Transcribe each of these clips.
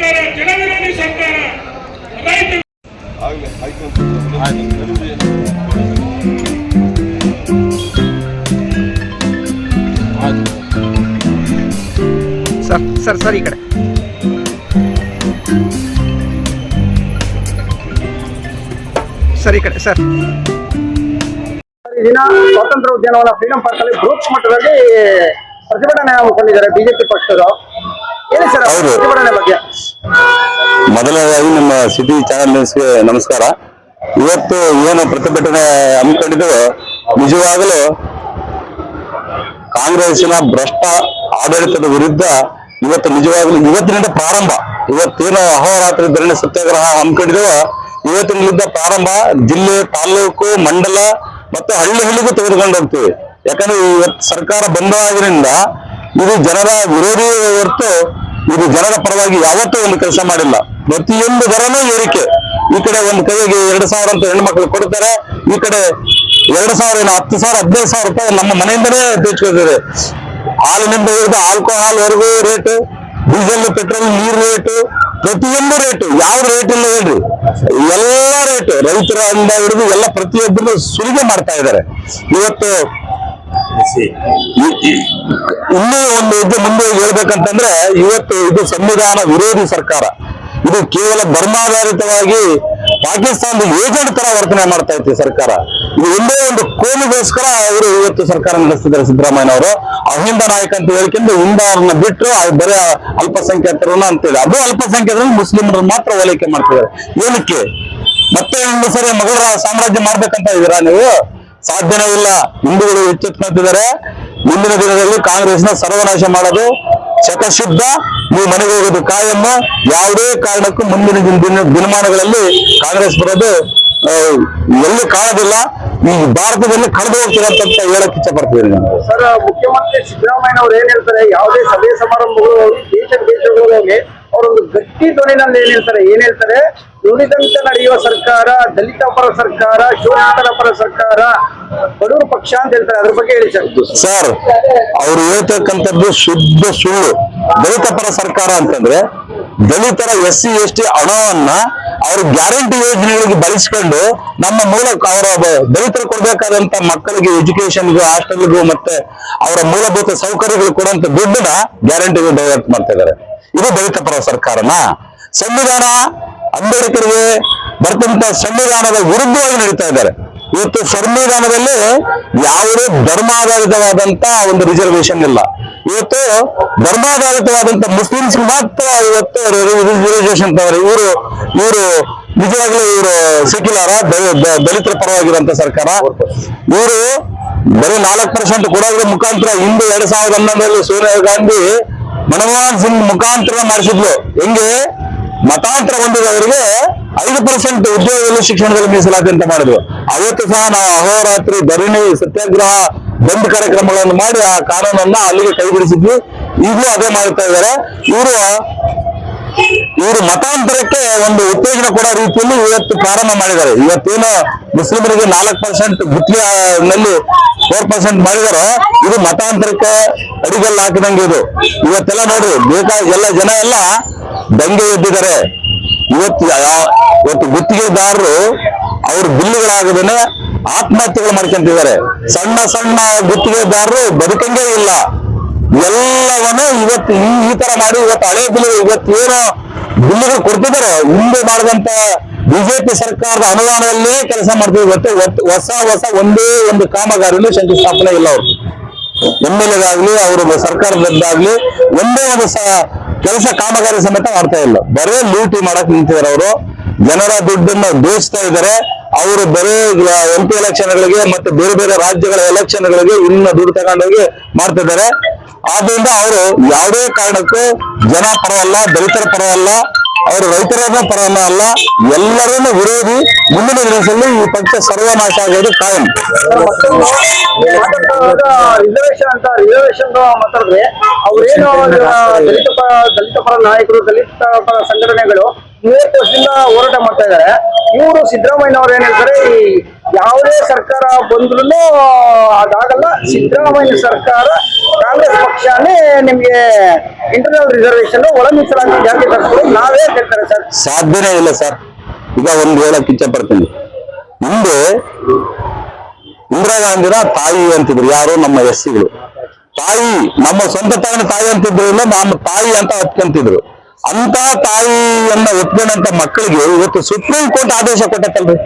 ಸರ್ಕಾರ ಜನವಿರೋಧಿ ಸರ್ಕಾರ sir sir sir ಈ ಕಡೆ. ಸರ್ ಈ ಕಡೆ ಸರ್. ಈ ದಿನ ಸ್ವಾತಂತ್ರ್ಯ ಉದ್ಯಾನವನ ಫ್ರೀಡಂ ಪಾರ್ಕ್ ಅಲ್ಲಿ ಬೃಹತ್ ಮಟ್ಟದಲ್ಲಿ ಪ್ರತಿಭಟನೆ ಹಮ್ಮಿಕೊಂಡಿದ್ದಾರೆ ಬಿಜೆಪಿ ಪಕ್ಷದವರು. ಹೇಳಿ ಸರ್ ಹೌದು. ಪ್ರತಿಭಟನೆ ಮೊದಲನೇದಾಗಿ ನಮ್ಮ ಸಿಟಿ ಚಾನೆಲ್ ನ್ಯೂಸ್ಗೆ ನಮಸ್ಕಾರ. ಇವತ್ತು ಏನು ಪ್ರತಿಭಟನೆ ಹಮ್ಮಿಕೊಂಡಿದ್ದು ನಿಜವಾಗಲೂ ಕಾಂಗ್ರೆಸ್ಸಿನ ಭ್ರಷ್ಟ ಆಡಳಿತದ ವಿರುದ್ಧ ಇವತ್ತು ನಿಜವಾಗಲೂ ಇವತ್ತಿನಿಂದ ಪ್ರಾರಂಭ. ಇವತ್ತೇನು ಅಹೋರಾತ್ರಿ ಧರಣಿ ಸತ್ಯಾಗ್ರಹ ಹಮ್ಮಿಕೊಂಡಿದ್ದೇವೆ, ಇವತ್ತಿನಿಂದ ಪ್ರಾರಂಭ ಜಿಲ್ಲೆ, ತಾಲೂಕು, ಮಂಡಲ ಮತ್ತು ಹಳ್ಳಿ ಹಳ್ಳಿಗೂ ತೆಗೆದುಕೊಂಡು ಹೋಗ್ತೀವಿ. ಯಾಕಂದ್ರೆ ಇವತ್ತು ಸರ್ಕಾರ ಬಂದಾಗಿನಿಂದ ಇದು ಜನರ ವಿರೋಧಿ ಹೊರತು ಇದು ಜನರ ಪರವಾಗಿ ಯಾವತ್ತೂ ಒಂದು ಕೆಲಸ ಮಾಡಿಲ್ಲ. ಪ್ರತಿಯೊಂದು ದರನೂ ಏರಿಕೆ. ಈ ಕಡೆ ಒಂದು ಕೈಗೆ ಎರಡು ಸಾವಿರ ಅಂತ ಹೆಣ್ಮಕ್ಳು ಕೊಡ್ತಾರೆ. ಈ ಕಡೆ ಎರಡು ಸಾವಿರ ಏನು ಹತ್ತು ಸಾವಿರ, ಹದಿನೈದು ಸಾವಿರ ರೂಪಾಯಿ ನಮ್ಮ ಮನೆಯಿಂದಲೇ ತೆಗೆದುಕೊಳ್ತಿದೆ ಹಾಲಿನಿಂದ ಹಿಡಿದು ಆಲ್ಕೋಹಾಲ್ ವರೆಗೂ ರೇಟು ಡೀಸೆಲ್ ಪೆಟ್ರೋಲ್, ನೀರು ರೇಟ್, ಪ್ರತಿಯೊಂದು ರೇಟ್. ಯಾವ ರೇಟ್ ಇಲ್ಲ ಹೇಳ್ರಿ. ಎಲ್ಲ ರೇಟು. ರೈತರಿಂದ ಹಿಡಿದು ಎಲ್ಲ ಪ್ರತಿಯೊಬ್ಬರು ಸುಲಿಗೆ ಮಾಡ್ತಾ ಇದ್ದಾರೆ. ಇವತ್ತು ಇನ್ನೂ ಒಂದು ಹೆಜ್ಜೆ ಮುಂದೆ ಹೇಳ್ಬೇಕಂತಂದ್ರೆ, ಇವತ್ತು ಇದು ಸಂವಿಧಾನ ವಿರೋಧಿ ಸರ್ಕಾರ. ಇದು ಕೇವಲ ಧರ್ಮಾಧಾರಿತವಾಗಿ ಪಾಕಿಸ್ತಾನದ ಏಜೆಂಟ್ ತರ ವರ್ತನೆ ಮಾಡ್ತಾ ಇತ್ತು ಸರ್ಕಾರ. ಇದು ಒಂದೇ ಒಂದು ಕೋಲಿಗೋಸ್ಕರ ಅವರು ಇವತ್ತು ಸರ್ಕಾರ ನಡೆಸ್ತಿದ್ದಾರೆ ಸಿದ್ದರಾಮಯ್ಯ ಅವರು. ಅಹಿಂದ ನಾಯಕ ಅಂತ ಹೇಳ್ಕೊಂಡು ಹಿಂದಾರನ್ನ ಬಿಟ್ಟರು ಆ ಬರೀ ಅಲ್ಪಸಂಖ್ಯಾತರನ್ನ ಅಂತೇಳಿ ಅದು ಅಲ್ಪಸಂಖ್ಯಾತರನ್ನು ಮುಸ್ಲಿಮರನ್ನು ಮಾತ್ರ ಓಲೈಕೆ ಮಾಡ್ತಿದ್ದಾರೆ. ಏನಕ್ಕೆ? ಮತ್ತೆ ಒಂದು ಸರಿ ಮೊಘಲ ಸಾಮ್ರಾಜ್ಯ ಮಾಡ್ಬೇಕಂತ ಇದೀರಾ ನೀವು? ಸಾಧ್ಯನೇ ಇಲ್ಲ. ಹಿಂದೂಗಳು ಎಚ್ಚೆತ್ಕೊಳ್ತಿದ್ದಾರೆ. ಮುಂದಿನ ದಿನದಲ್ಲಿ ಕಾಂಗ್ರೆಸ್ನ ಸರ್ವನಾಶ ಮಾಡೋದು ಶತಶುದ್ಧ ನೀವು ಮನೆಗೆ ಹೋಗೋದು ಕಾಯಮ್ಮ. ಯಾವುದೇ ಕಾರಣಕ್ಕೂ ಮುಂದಿನ ದಿನ ದಿನ- ದಿನಮಾನಗಳಲ್ಲಿ ಕಾಂಗ್ರೆಸ್ ಬರೋದು ಎಲ್ಲಿ ಕಾಣೋದಿಲ್ಲ. ಈ ಭಾರತದಲ್ಲಿ ಕಳೆದು ಹೋಗ್ತಿರಂತ ಹೇಳಕ್ ಇಚ್ಛೆ ಪಡ್ತೀವಿ ನಾನು. ಸರ್, ಮುಖ್ಯಮಂತ್ರಿ ಸಿದ್ದರಾಮಯ್ಯ ಅವ್ರು ಏನ್ ಹೇಳ್ತಾರೆ? ಯಾವುದೇ ಸಭೆ ಸಮಾರಂಭಗಳು ದೇಶ ದೇಶಗಳಿಗೆ ಅವರೊಂದು ಗಟ್ಟಿ ಧ್ವನಿನಲ್ಲಿ ಏನ್ ಹೇಳ್ತಾರೆ? ಏನ್ ಹೇಳ್ತಾರೆ? ನುಡಿದಂತೆ ನಡೆಯುವ ಸರ್ಕಾರ, ದಲಿತ ಪರ ಸರ್ಕಾರ ಶೋಷಿತರ ಪರ ಸರ್ಕಾರ ಬಡೂರು ಪಕ್ಷ ಅಂತ ಹೇಳ್ತಾರೆ. ಅದ್ರ ಬಗ್ಗೆ ಹೇಳಿ ಸರ್. ಸರ್, ಅವ್ರು ಹೇಳ್ತಕ್ಕಂಥದ್ದು ಶುದ್ಧ ಸುಳ್ಳು. ದಲಿತ ಪರ ಸರ್ಕಾರ ಅಂತಂದ್ರೆ ದಲಿತರ ಎಸ್ ಸಿ ಎಸ್ ಟಿ ಹಣವನ್ನ ಅವ್ರ ಗ್ಯಾರಂಟಿ ಯೋಜನೆಗಳಿಗೆ ಬಳಸ್ಕೊಂಡು ನಮ್ಮ ಮೂಲಕ ಅವರ ದಲಿತರು ಕೊಡ್ಬೇಕಾದಂತ ಮಕ್ಕಳಿಗೆ ಎಜುಕೇಶನ್ಗೂ ಹಾಸ್ಟೆಲ್ಗೂ ಮತ್ತೆ ಅವರ ಮೂಲಭೂತ ಸೌಕರ್ಯಗಳು ಕೊಡುವಂತ ದುಡ್ಡನ್ನ ಗ್ಯಾರಂಟಿಗೂ ಡೈವರ್ಟ್ ಮಾಡ್ತಾ ಇದ್ದಾರೆ. ಇದು ದಲಿತ ಪರ ಸರ್ಕಾರನ? ಸಂವಿಧಾನ ಅಂಬೇಡ್ಕರ್ಗೆ ಬರ್ತಂತ ಸಂವಿಧಾನದ ವಿರುದ್ಧವಾಗಿ ನಡೀತಾ ಇದ್ದಾರೆ. ಇವತ್ತು ಸಂವಿಧಾನದಲ್ಲಿ ಯಾವುದೇ ಧರ್ಮಾಧಾರಿತವಾದಂತ ಒಂದು ರಿಸರ್ವೇಶನ್ ಇಲ್ಲ. ಇವತ್ತು ಧರ್ಮಾಧಾರಿತವಾದಂತ ಮುಸ್ಲಿಮ್ಸ್ ಮಾತ್ರ ಇವತ್ತು ರಿಸರ್ವೇಶನ್ ಇವರು ಇವರು ನಿಜವಾಗ್ಲೂ ಇವರು ಸೆಕ್ಯುಲರ? ದಲಿತರ ಪರವಾಗಿರುವಂತ ಸರ್ಕಾರ. ಇವರು ಬರೀ ನಾಲ್ಕು ಪರ್ಸೆಂಟ್ ಕೊಡೋದ್ರ ಮುಖಾಂತರ ಹಿಂದೆ ಎರಡ್ ಸಾವಿರದ ಹನ್ನೊಂದರಲ್ಲಿ ಸೋನಿಯಾ ಗಾಂಧಿ ಮನಮೋಹನ್ ಸಿಂಗ್ ಮುಖಾಂತರ ಮಾಡಿಸಿದ್ಲು. ಹೆಂಗೆ? ಮತಾಂತರ ಹೊಂದಿದವರಿಗೆ ಐದು ಪರ್ಸೆಂಟ್ ಉದ್ಯೋಗದಲ್ಲಿ ಶಿಕ್ಷಣದಲ್ಲಿ ಮೀಸಲಾತಿ ಅಂತ ಮಾಡಿದ್ರು ಅವತ್ತು ಸಹ ನಾವು ಅಹೋರಾತ್ರಿ ಧರಣಿ, ಸತ್ಯಾಗ್ರಹ, ಬಂದ್ ಕಾರ್ಯಕ್ರಮಗಳನ್ನು ಮಾಡಿ ಆ ಕಾನೂನನ್ನ ಅಲ್ಲಿಗೆ ಕೈಬಿಡಿಸಿದ್ವಿ. ಈಗಲೂ ಅದೇ ಮಾಡ್ತಾ ಇದ್ದಾರೆ. ಇವರು ಇವರು ಮತಾಂತರಕ್ಕೆ ಒಂದು ಉತ್ತೇಜನ ಕೊಡೋ ರೀತಿಯಲ್ಲಿ ಇವತ್ತು ಪ್ರಾರಂಭ ಮಾಡಿದ್ದಾರೆ. ಇವತ್ತೇನು ಮುಸ್ಲಿಮರಿಗೆ ನಾಲ್ಕು ಪರ್ಸೆಂಟ್ನಲ್ಲಿ ಫೋರ್ ಪರ್ಸೆಂಟ್ ಮಾಡಿದಾರೆ, ಇದು ಮತಾಂತರಕ್ಕೆ ಅಡಿಗಲ್ಲ ಹಾಕಿದಂಗೆ ಇದು. ಇವತ್ತೆಲ್ಲ ನೋಡ್ರಿ, ಬೇಕಾ ಎಲ್ಲ ಜನ ಎಲ್ಲ ದಂಗೆ ಎದ್ದಿದ್ದಾರೆ. ಇವತ್ತು ಇವತ್ತು ಗುತ್ತಿಗೆದಾರರು ಅವ್ರ ಬಿಲ್ಲುಗಳಾಗದೇನೆ ಆತ್ಮಹತ್ಯೆಗಳು ಮಾಡ್ಕೊಂತಿದ್ದಾರೆ. ಸಣ್ಣ ಸಣ್ಣ ಗುತ್ತಿಗೆದಾರರು ಬದುಕಂಗೇ ಇಲ್ಲ. ಎಲ್ಲವನ್ನು ಇವತ್ತು ಈ ತರ ಮಾಡಿ ಇವತ್ತು ಹಳೆ ಬಿಲ್ ಇವತ್ತು ಏನು ಬಿಲ್ಲುಗಳು ಕೊಡ್ತಿದ್ದಾರೆ ಹಿಂದೆ ಮಾಡಿದಂತ ಬಿಜೆಪಿ ಸರ್ಕಾರದ ಅನುದಾನದಲ್ಲೇ ಕೆಲಸ ಮಾಡ್ತೀವಿ ಇವತ್ತು ಹೊಸ ಹೊಸ ಒಂದೇ ಒಂದು ಕಾಮಗಾರಿನೂ ಶಂಕುಸ್ಥಾಪನೆ ಇಲ್ಲ ಅವರು. ಎಂ ಎಲ್ ಎದಾಗ್ಲಿ ಅವರು ಸರ್ಕಾರದ್ದಾಗ್ಲಿ ಒಂದೇ ಒಂದು ಕೆಲಸ ಕಾಮಗಾರಿ ಸಮೇತ ಮಾಡ್ತಾ ಇಲ್ಲ. ಬರೇ ಲೂಟಿ ಮಾಡಕ್ ನಿಂತಿದ್ದಾರೆ ಅವರು. ಜನರ ದುಡ್ಡನ್ನ ದೋಚ್ತಾ ಇದ್ದಾರೆ ಅವರು ಬರೇ ಎಂ ಪಿ ಎಲೆಕ್ಷನ್ಗಳಿಗೆ ಮತ್ತೆ ಬೇರೆ ಬೇರೆ ರಾಜ್ಯಗಳ ಎಲೆಕ್ಷನ್ಗಳಿಗೆ ಇನ್ನ ದುಡ್ಡು ತಗೊಂಡೋಗಿ ಮಾಡ್ತಿದ್ದಾರೆ ಆದ್ರಿಂದ ಅವರು ಯಾವುದೇ ಕಾರಣಕ್ಕೂ ಜನ ಪರವಲ್ಲ, ದಲಿತರ ಪರವಲ್ಲ, ಅವರು ರೈತರಾದ ಪರವಲ್ಲ ಅಲ್ಲ, ಎಲ್ಲರನ್ನು ವಿರೋಧಿ ಮುಂದಿನ ದಿನದಲ್ಲಿ ಈ ಪಕ್ಷ ಸರ್ವನಾಶ ಆಗೋದು ಕಾಯಂ. ರಿಸರ್ವೇಶನ್ ಅಂತ ಮಾತಾಡಿದ್ರೆ ಅವ್ರೇನು ದಲಿತ ಪರ ದಲಿತ ಪರ ನಾಯಕರು, ದಲಿತ ಪರ ಸಂಘಟನೆಗಳು ಮೂವತ್ತು ವರ್ಷದಿಂದ ಹೋರಾಟ ಮಾಡ್ತಾ ಇದ್ದಾರೆ. ಇವರು ಸಿದ್ದರಾಮಯ್ಯ ಅವ್ರು ಏನ್ ಹೇಳ್ತಾರೆ, ಈ ಯಾವುದೇ ಸರ್ಕಾರ ಬಂದ್ರು ಅದಾಗಲ್ಲ, ಸಿದ್ದರಾಮಯ್ಯ ಸರ್ಕಾರ ಕಾಂಗ್ರೆಸ್ ಪಕ್ಷನೇ ನಿಮ್ಗೆ ಇಂಟರ್ನಲ್ ರಿಸರ್ವೇಶನ್ ಒಳ ಮೀಸಲಾತಿ ಜಾತಿ ನಾವೇ ಹೇಳ್ತಾರೆ ಸರ್. ಸಾಧ್ಯನೇ ಇಲ್ಲ ಸರ್. ಈಗ ಒಂದು ಹೇಳಕ್ ಇಚ್ಛೆ ಪಡ್ತೀನಿ ಮುಂದೆ ಇಂದಿರಾ ಗಾಂಧಿನ ತಾಯಿ ಅಂತಿದ್ರು. ಯಾರು? ನಮ್ಮ ಎಸ್ಸಿಗಳು ತಾಯಿ, ನಮ್ಮ ಸ್ವಂತ ತಾಯಿನ ತಾಯಿ ಅಂತಿದ್ರು ಇಲ್ಲ, ನಮ್ಮ ತಾಯಿ ಅಂತ ಹತ್ಕೊಂತಿದ್ರು ಅಂತ ತಾಯಿಯನ್ನ ಒಪ್ಕೊಂಡಂತ ಮಕ್ಕಳಿಗೆ ಇವತ್ತು ಸುಪ್ರೀಂ ಕೋರ್ಟ್ ಆದೇಶ ಕೊಟ್ಟತ್ತಲ್ರಿ?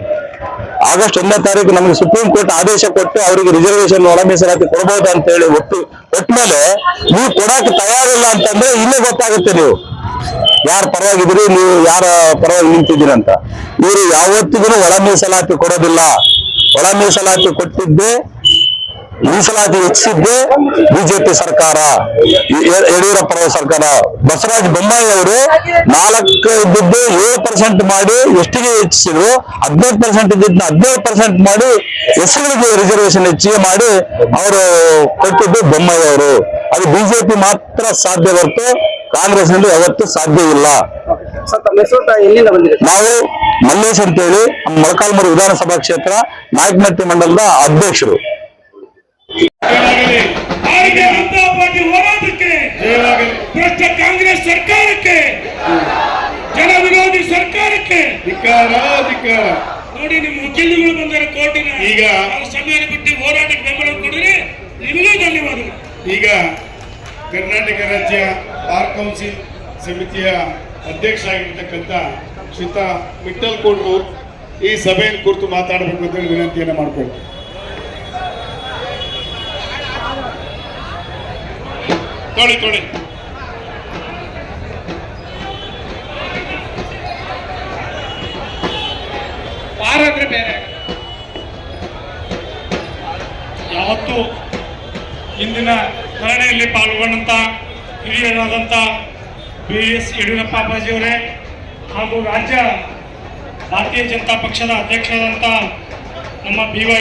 ಆಗಸ್ಟ್ ಒಂದನೇ ತಾರೀಕು ನಮಗೆ ಸುಪ್ರೀಂ ಕೋರ್ಟ್ ಆದೇಶ ಕೊಟ್ಟು ಅವರಿಗೆ ರಿಸರ್ವೇಶನ್ ಒಳ ಮೀಸಲಾತಿ ಕೊಡಬಹುದು ಅಂತ ಹೇಳಿ ಒಟ್ಟು ಒಟ್ಮೇಲೆ ನೀವು ಕೊಡಕ್ಕೆ ತಯಾರಿಲ್ಲ ಅಂತಂದ್ರೆ ಇಲ್ಲೇ ಗೊತ್ತಾಗುತ್ತೆ ನೀವು. ಯಾರ ಪರವಾಗಿದ್ರಿ, ನೀವು ಯಾರ ಪರವಾಗಿ ನಿಂತಿದ್ದೀರಂತ? ಇವರು ಯಾವತ್ತಿಗೂ ಒಳ ಮೀಸಲಾತಿ ಕೊಡೋದಿಲ್ಲ. ಒಳ ಮೀಸಲಾತಿ ಕೊಟ್ಟಿದ್ದೆ ಮೀಸಲಾತಿ ಹೆಚ್ಚಿದ್ದೆ ಬಿಜೆಪಿ ಸರ್ಕಾರ ಯಡಿಯೂರಪ್ಪ ಸರ್ಕಾರ. ಬಸವರಾಜ ಬೊಮ್ಮಾಯಿ ಅವರು ನಾಲ್ಕು ಇದ್ದಿದ್ದು ಏಳು ಪರ್ಸೆಂಟ್ ಮಾಡಿ ಎಷ್ಟಿಗೆ ಹೆಚ್ಚಿಸಿದ್ರು? ಹದಿನೈದು ಪರ್ಸೆಂಟ್ ಇದ್ದಿದ್ದ ಹದಿನೈದು ಪರ್ಸೆಂಟ್ ಮಾಡಿ ಎಸ್ಗಳಿಗೆ ರಿಸರ್ವೇಶನ್ ಹೆಚ್ಚಿಗೆ ಮಾಡಿ ಅವರು ಕೊಟ್ಟಿದ್ದು ಬೊಮ್ಮಾಯಿ ಅವರು. ಅದು ಬಿಜೆಪಿ ಮಾತ್ರ ಸಾಧ್ಯ ಹೊರತು ಕಾಂಗ್ರೆಸ್ನಲ್ಲಿ ಯಾವತ್ತೂ ಸಾಧ್ಯ ಇಲ್ಲ. ನಾವು ಮಲ್ಲೇಶ್ ಅಂತೇಳಿ ಮೊಳಕಾಲ್ಮೂರು ವಿಧಾನಸಭಾ ಕ್ಷೇತ್ರ ನಾಯಕನಟ್ಟಿ ಮಂಡಲದ ಅಧ್ಯಕ್ಷರು. ಜನತಾ ಪಾರ್ಟಿ ಹೋರಾಟಕ್ಕೆ ಭ್ರಷ್ಟ ಕಾಂಗ್ರೆಸ್ ಸರ್ಕಾರಕ್ಕೆ ಜನ ವಿರೋಧಿ ಸರ್ಕಾರಕ್ಕೆ. ಧಿಕ್ಕಾರ ಧಿಕ್ಕಾರ ನೋಡಿ ನಿಮ್ಮ ವಕೀಲರುಗಳು ಬಂದರೆ ಕೋರ್ಟಿನ ಈಗ ಸಮಯ ಬಿಟ್ಟು ಹೋರಾಟಕ್ಕೆ ಬೆಂಬಲ ಕೊಡಿರಿ ನಿಮಗೂ ಧನ್ಯವಾದಗಳು. ಈಗ ಕರ್ನಾಟಕ ರಾಜ್ಯ ಬಾರ್ ಕೌನ್ಸಿಲ್ ಸಮಿತಿಯ ಅಧ್ಯಕ್ಷ ಆಗಿರ್ತಕ್ಕಂಥ ಶ್ರೀತಾ ಮಿಟ್ಟಲ್ ಕೋಡ್ರು ಈ ಸಭೆಯನ್ನು ಕುರಿತು ಮಾತಾಡಬೇಕು ಅಂತ ವಿನಂತಿಯನ್ನು ಮಾಡ್ಕೊಳ್ತೀನಿ. ತೊಳಿ, ತೋಳಿ. ಪಾರಾದ್ರೆ ಬೇರೆ. ಯಾವತ್ತು ಇಂದಿನ ಧರಣಿಯಲ್ಲಿ ಪಾಲ್ಗೊಂಡಂತ ಹಿರಿಯರಾದಂಥ ಬಿ ಎಸ್ ಯಡಿಯೂರಪ್ಪ ಅಪ್ಪಾಜಿಯವರೇ ಹಾಗೂ ರಾಜ್ಯ ಭಾರತೀಯ ಜನತಾ ಪಕ್ಷದ ಅಧ್ಯಕ್ಷರಾದಂಥ ನಮ್ಮ ಬಿ ವೈ